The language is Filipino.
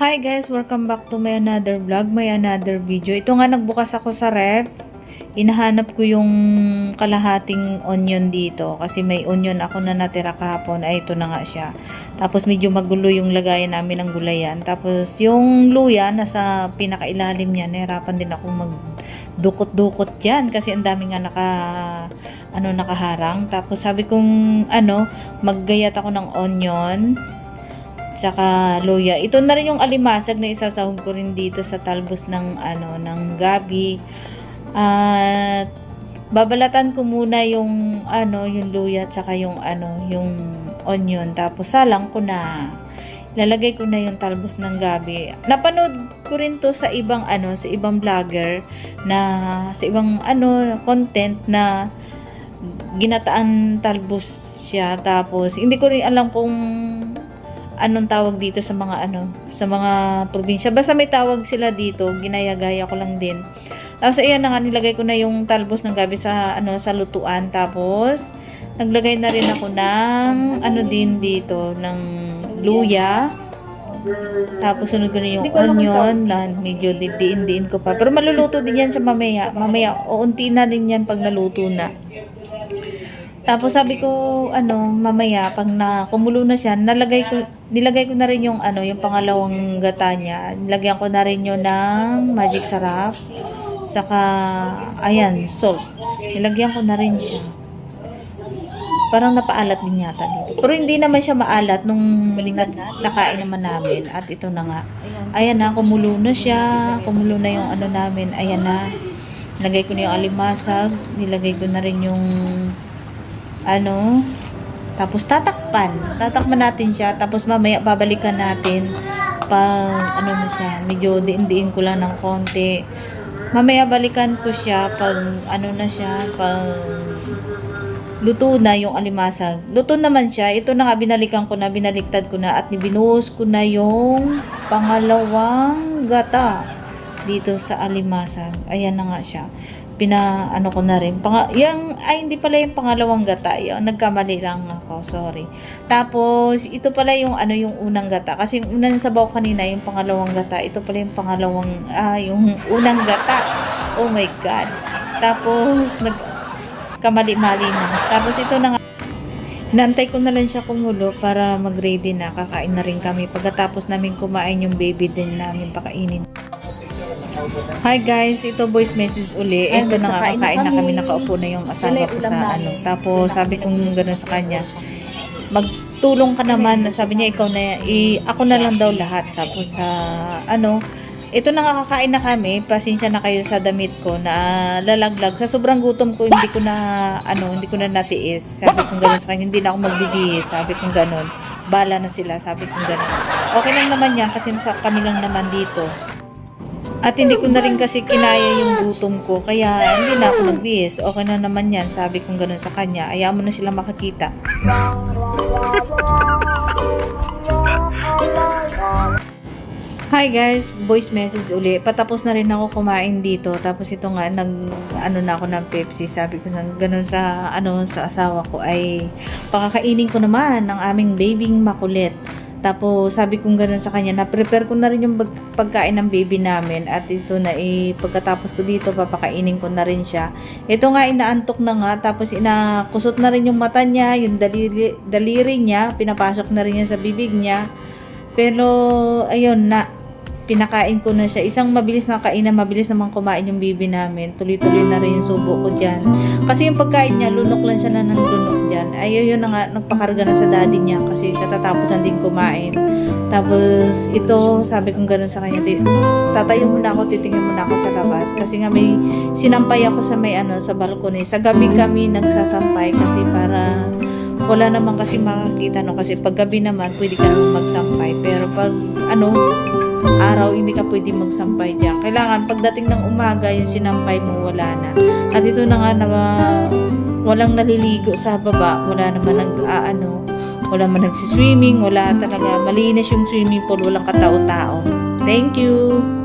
Hi guys, welcome back to my another vlog, my another video. Ito nga nagbukas ako sa ref. Hinahanap ko yung kalahating onion dito kasi may onion ako na natira kahapon. Ay, ito na nga siya. Tapos medyo magulo yung lagayan namin ng gulayan. Tapos yung luya nasa pinakailalim niya. Nahirapan din ako magdukot-dukot dyan kasi ang dami nga naka ano nakaharang. Tapos sabi kong ano, maggayat ako ng onion tsaka luya. Ito na rin yung alimasag na isasahog ko rin dito sa talbos ng ano ng gabi. At babalatan ko muna yung ano yung luya tsaka yung ano yung onion tapos salang ko na. Lalagay ko na yung talbos ng gabi. Napanood ko rin to sa ibang ano, sa ibang vlogger na sa ibang ano content na ginataan talbos siya tapos hindi ko rin alam kung anong tawag dito sa mga ano, sa mga probinsya. Basta may tawag sila dito, ginaya-gaya ko lang din. Tapos ayan na nga nilagay ko na yung talbos ng gabi sa ano sa lutuan tapos naglagay na rin ako ng ano din dito ng luya. Tapos sunod ko na yung onion na medyo didiin-diin ko pa. Pero maluluto din yan siya mamaya. Mamaya, uunti na din yan pag naluto na. Tapos sabi ko, ano, mamaya, pag na kumulo na siya, nalagay ko, nilagay ko na rin yung, ano, yung pangalawang gata niya. Nilagyan ko na rin yun ng magic sarap. Saka, ayan, salt. Nilagyan ko na rin siya. Parang napaalat din yata dito. Pero hindi naman siya maalat nung na- nakain naman namin. At ito na nga. Ayan na, kumulo na siya. Kumulo na yung ano namin. Ayan na. Nilagay ko na yung alimasag. Nilagay ko na rin yung ano, tapos tatakpan. Tatakpan natin siya. Tapos mamaya babalikan natin pag ano na siya, medyo diin-diin ko lang ng konti. Mamaya balikan ko siya pag ano na siya, pag luto na yung alimasag. Luto naman siya. Ito na nga, binalikan ko na, binaliktad ko na, at binuhos ko na yung pangalawang gata dito sa alimasag. Ayan na nga siya. Pina, ano ko na rin. Pang, yung, ay, hindi pala yung pangalawang gata. Yung, nagkamali lang ako. Sorry. Tapos, ito pala yung, ano, yung unang gata. Kasi yung unang sabaw kanina, yung pangalawang gata. Ito pala yung pangalawang, ah, yung unang gata. Oh my God. Tapos, nag, kamali-mali na. Tapos, ito na nga. Nantay ko na lang siya kumulo para mag-ready na. Kakain na rin kami. Pagkatapos namin kumain yung baby din namin pakainin. Hi guys, ito voice message uli. Ito na nga, kakain na kami. Nakaupo na yung asawa ko sa ano. Tapos sabi kong gano'n sa kanya, magtulong ka naman. Sabi niya, ikaw na, i, ako na lang daw lahat. Tapos sa, ano, ito na nga kakain na kami. Pasensya na kayo sa damit ko na lalaglag. Sa sobrang gutom ko, hindi ko na, ano, hindi ko na natiis. Sabi kong gano'n sa kanya, hindi na ako magbibihis. Sabi kong gano'n. Bala na sila. Sabi kong gano'n. Okay lang naman yan kasi sa kami lang naman dito. At hindi ko na rin kasi kinaya yung gutom ko. Kaya hindi na ako nagbihis. Okay na naman yan. Sabi kong gano'n sa kanya. Ayaw mo na sila makakita. Hi guys, voice message uli. Patapos na rin ako kumain dito. Tapos ito nga nag ano na ako ng Pepsi. Sabi ko sa ganun sa ano sa asawa ko ay pakakainin ko naman ng aming babying makulit. Tapos sabi kong ganun sa kanya, na-prepare ko na rin yung pagkain ng baby namin at ito na eh, pagkatapos ko dito, papakainin ko na rin siya. Ito nga, inaantok na nga, tapos inakusot na rin yung mata niya, yung daliri, daliri niya, pinapasok na rin niya sa bibig niya. Pero, ayun na, pinakain ko na siya. Isang mabilis na kainan, mabilis naman kumain yung bibi namin. Tuloy-tuloy na rin yung subo ko dyan. Kasi yung pagkain niya, lunok lang siya na ng lunok dyan. Ay, yun na nga, nagpakarga na sa daddy niya kasi katatapos na din kumain. Tapos, ito, sabi kong ganun sa kanya, "Ti- tatayo muna ako, titingin muna ako sa labas. Kasi nga may sinampay ako sa may ano, sa balkone. Sa gabi kami nagsasampay kasi para wala naman kasi makakita no kasi pag gabi naman pwede ka naman magsampay pero pag ano araw hindi ka pwede magsampay diyan kailangan pagdating ng umaga yung sinampay mo wala na at ito na nga na walang naliligo sa baba wala naman nag aano wala man nagsiswimming wala talaga. Malinis yung swimming pool walang katao-tao. Thank you